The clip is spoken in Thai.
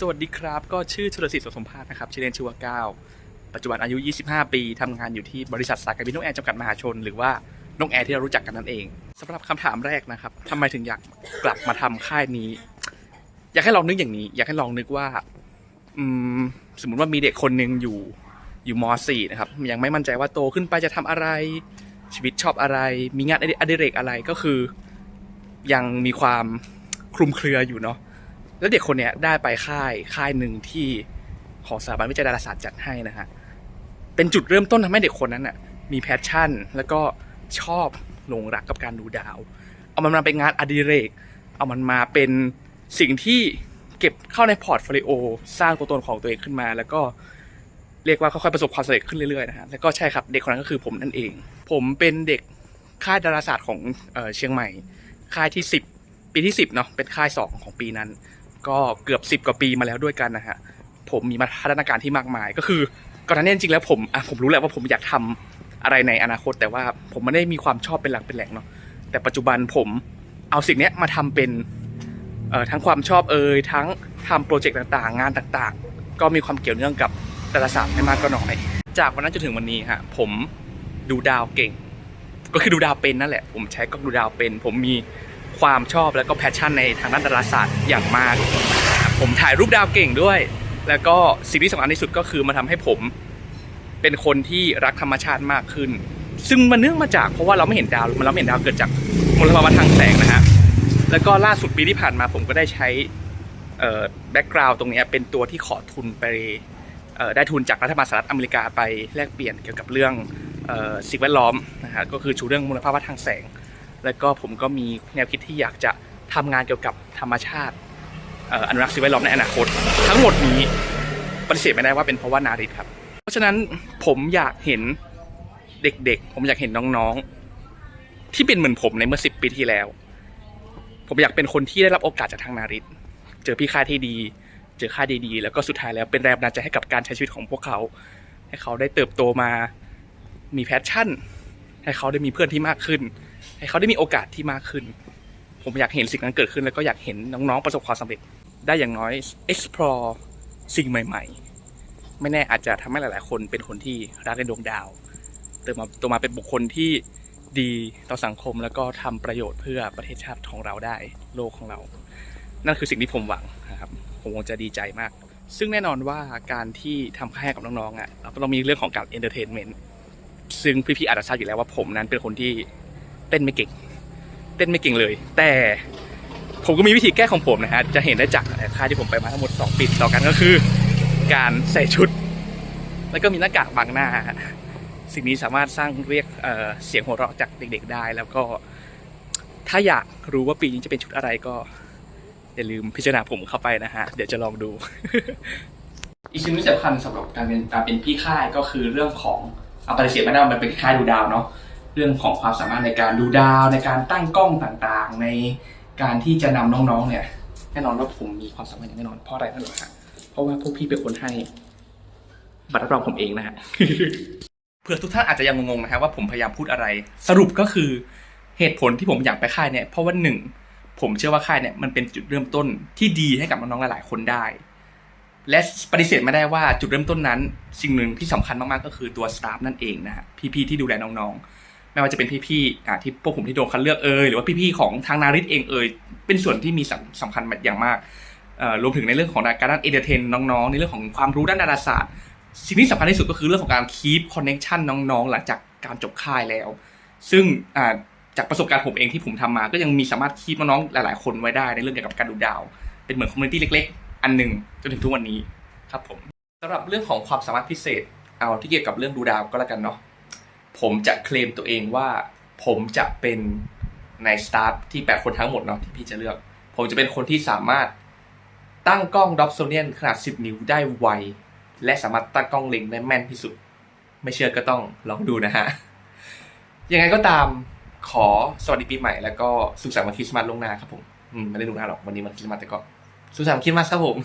สวัสดีครับ ก็ชื่อชุลศิษย์สมภาสนะครับ ชื่อเล่นชื่อว่าก้าวปัจจุบันอายุ 25 ปีทำงานอยู่ที่บริษัทสายการบินนกแอร์จำกัดมหาชน หรือว่านกแอร์ที่เรารู้จักกันนั่นเองสำหรับคำถามแรกนะครับทำไมถึงอยากกลับมาทำค่ายนี้ อยากให้ลองนึกอย่างนี้ อยากให้ลองนึกว่าอืมสมมติว่ามีเด็กคนหนึ่งอยู่อยู่ม .4 นะครับยังไม่มั่นใจว่าโตขึ้นไปจะทำอะไร ชีวิตชอบอะไร มีงานอดิเรกอะไรก็คือ ยังมีความคลุมเครืออยู่เนาะ แล้วเด็กคนเนี้ยได้ไปค่ายค่ายหนึ่งที่ของสถาบันวิจัยดาราศาสตร์จัดให้นะฮะ เป็นจุดเริ่มต้นทำให้เด็กคนนั้นน่ะมีแพชชั่น แล้วก็ชอบหลงรักกับการดูดาว เอามันมาเป็นงานอดิเรก เอามันมาเป็นสิ่งที่เก็บเข้าในพอร์ตโฟลิโอสร้างตัวตนของตัวเองขึ้นมา แล้วก็เรียกว่าค่อยๆประสบความสำเร็จขึ้นเรื่อยๆนะฮะแล้วก็ใช่ครับเด็กคนนั้นก็คือผมนั่นเอง ผมเป็นเด็กค่ายดาราศาสตร์ของเอ่อเชียงใหม่ ค่ายที่ 10 ปีที่ 10เนาะเป็นค่าย 2 ของปีนั้น ก็เกือบ 10 กว่าปีมาแล้วด้วยกันนะฮะผมมีพัฒนาการที่มากมาย ก็คือก่อนหน้านี้จริงๆแล้วผมอะผมรู้แหละว่าผมอยากทำอะไรในอนาคต แต่ว่าผมไม่ได้มีความชอบเป็นหลักเป็นแหล่งเนาะแต่ปัจจุบันผมเอาสิ่งนี้มาทำเป็นเอ่อทั้งความชอบเอ่ยทั้งทำโปรเจกต์ต่างๆ งานต่างๆ ก็มีความเกี่ยวเนื่องกับดาราศาสตร์ไม่มากก็น้อยจากวันนั้นจนถึงวันนี้ฮะผมดูดาวเก่ง ก็คือดูดาวเป็นนั่นแหละ ผมใช้กล้องดูดาวเป็น ผมมี ความชอบแล้วก็แพชชั่นในทางด้านดาราศาสตร์อย่างมาก ผมถ่ายรูปดาวเก่งด้วย แล้วก็สิ่งที่สำคัญที่สุดก็คือมาทำให้ผมเป็นคนที่รักธรรมชาติมากขึ้น ซึ่งมันเนื่องมาจากเพราะว่าเราไม่เห็นดาวมันเราไม่เห็นดาวเกิดจากมลภาวะทางแสงนะฮะแล้วก็ล่าสุดปีที่ผ่านมาผมก็ได้ใช้แบ็กกราวด์ตรงนี้เป็นตัวที่ขอทุนไปได้ทุนจากรัฐบาลสหรัฐอเมริกาไปแลกเปลี่ยนเกี่ยวกับเรื่องสิ่งแวดล้อมนะฮะก็คือชูเรื่องมลภาวะทางแสง แล้วก็ผมก็มีแนวคิดที่อยากจะทำงานเกี่ยวกับธรรมชาติเอ่ออนุรักษ์สิ่งแวดล้อมในอนาคต ทั้งหมดนี้ปฏิเสธไม่ได้ว่าเป็นเพราะว่านาริตครับ เพราะฉะนั้นผมอยากเห็นเด็กๆ ผมอยากเห็นน้องๆ ที่เป็นเหมือนผมในเมื่อสิบปีที่แล้ว ผมอยากเป็นคนที่ได้รับโอกาสจากทางนาริตเจอพี่ค่ายที่ดี เจอค่ายดีๆ แล้วก็สุดท้ายแล้วเป็นแรงบันดาลใจให้กับการใช้ชีวิตของพวกเขา ให้เขาได้เติบโตมา มีแพชชั่น ให้เขาได้มีเพื่อนที่มากขึ้น ให้เขาได้มีโอกาสที่มากขึ้น ผมอยากเห็นสิ่งนั้นเกิดขึ้น แล้วก็อยากเห็นน้องๆประสบความสำเร็จ ได้อย่างน้อย explore สิ่งใหม่ ๆ ไม่แน่อาจจะทำให้หลาย ๆ คนเป็นคนที่รักในดวงดาวเติมมาตัวมาเป็นบุคคลที่ดีต่อสังคมแล้วก็ทำประโยชน์เพื่อประเทศชาติของเราได้โลกของเรา นั่นคือสิ่งที่ผมหวังนะครับผมคงจะดีใจมาก ซึ่งแน่นอนว่าการที่ทำค่ายกับน้องๆอะเราต้องมีเรื่องของการเอนเตอร์เทนเมนต์ซึ่งพี่ๆอาจจะทราบอยู่แล้วว่าผมนั้นเป็นคนที่ เต้นไม่เก่ง เต้นไม่เก่งเลย แต่ผมก็มีวิธีแก้ของผมนะฮะจะเห็นได้จากค่ายที่ผมไปมาทั้งหมด 2 ปีต่อกันก็คือ การใส่ชุด แล้วก็มีหน้ากากบังหน้า สิ่งนี้สามารถสร้างเรียกเเสียงหัวเราะจากเด็ก ๆ ได้ แล้วก็ถ้าอยากรู้ว่าปีนี้จะเป็นชุดอะไรก็อย่าลืมพิจารณาผมเข้าไปนะฮะ เดี๋ยวจะลองดู อีกสิ่งที่สำคัญสำหรับการเป็นการเป็นพี่ค่ายก็คือเรื่องของเอาปฏิเสธไม่ได้ว่ามันเป็นค่ายดูดาวเนาะ เรื่องของความสามารถในการดูดาว ในการตั้งกล้องต่างๆ ในการที่จะนำน้องๆเนี่ยแน่นอนว่าผมมีความสามารถอย่างแน่นอนเพราะอะไรนั่นหรอฮะเพราะว่าพวกพี่เป็นคนให้บัตรรับรองผมเองนะฮะเผื่อทุกท่านอาจจะยังงงๆนะฮะว่าผมพยายามพูดอะไร สรุปก็คือเหตุผลที่ผมอยากไปค่ายเนี่ยเพราะว่าหนึ่งผมเชื่อว่าค่ายเนี่ยมันเป็นจุดเริ่มต้นที่ดีให้กับน้องๆหลายๆคนได้ และปฏิเสธไม่ได้ว่าจุดเริ่มต้นนั้น สิ่งหนึ่งที่สำคัญมากๆก็คือตัวสตาฟนั่นเองนะฮะพี่ๆที่ดูแลน้องๆ ไม่ว่าจะเป็นพี่ๆอ่าที่พวกผมที่โดนคัดเลือกเอ่ยหรือว่าพี่ๆของทางนาริตเองเอ่ยเป็นส่วนที่มีสำสำคัญอย่างมากรวมถึงในเรื่องของการด้านเอเดเทนน้องๆ ในเรื่องของความรู้ด้านดาราศาสตร์ สิ่งที่สำคัญที่สุดก็คือเรื่องของการคีปคอนเน t ชันน้องๆ หลังจากการจบค่ายแล้ว ซึ่งจากประสบการณ์ผมเองที่ผมทำมา ก็ยังมีสามารถคีปน้องๆ หลายๆ คนไว้ได้ในเรื่องเกี่ยวกับการดูดาว เป็นเหมือนคอมมูนิตี้เล็กๆ อันหนึ่งจนถึงทุกวันนี้ครับผมสำหรับเรื่องของความสามารถพิเศษเอาที่เกี่ยวกับเรื่องดูดาวก็แล้วกันเนาะ ผมจะเคลมตัวเองว่า ผมจะเป็นในสตาฟที่แปดคนทั้งหมดเนาะที่พี่จะเลือก ผมจะเป็นคนที่สามารถตั้งกล้องด็อกโซเนียนขนาด 10 นิ้วได้ไว และสามารถตั้งกล้องเล็งได้แม่นที่สุด ไม่เชื่อก็ต้องลองดูนะฮะ ยังไงก็ตามขอสวัสดีปีใหม่แล้วก็สุขสันต์วันคริสต์มาสลงหน้าครับผม อืม ไม่ได้ลงหน้าหรอกวันนี้วันคริสต์มาสแต่ก็สุขสันต์คริสต์มาสครับผม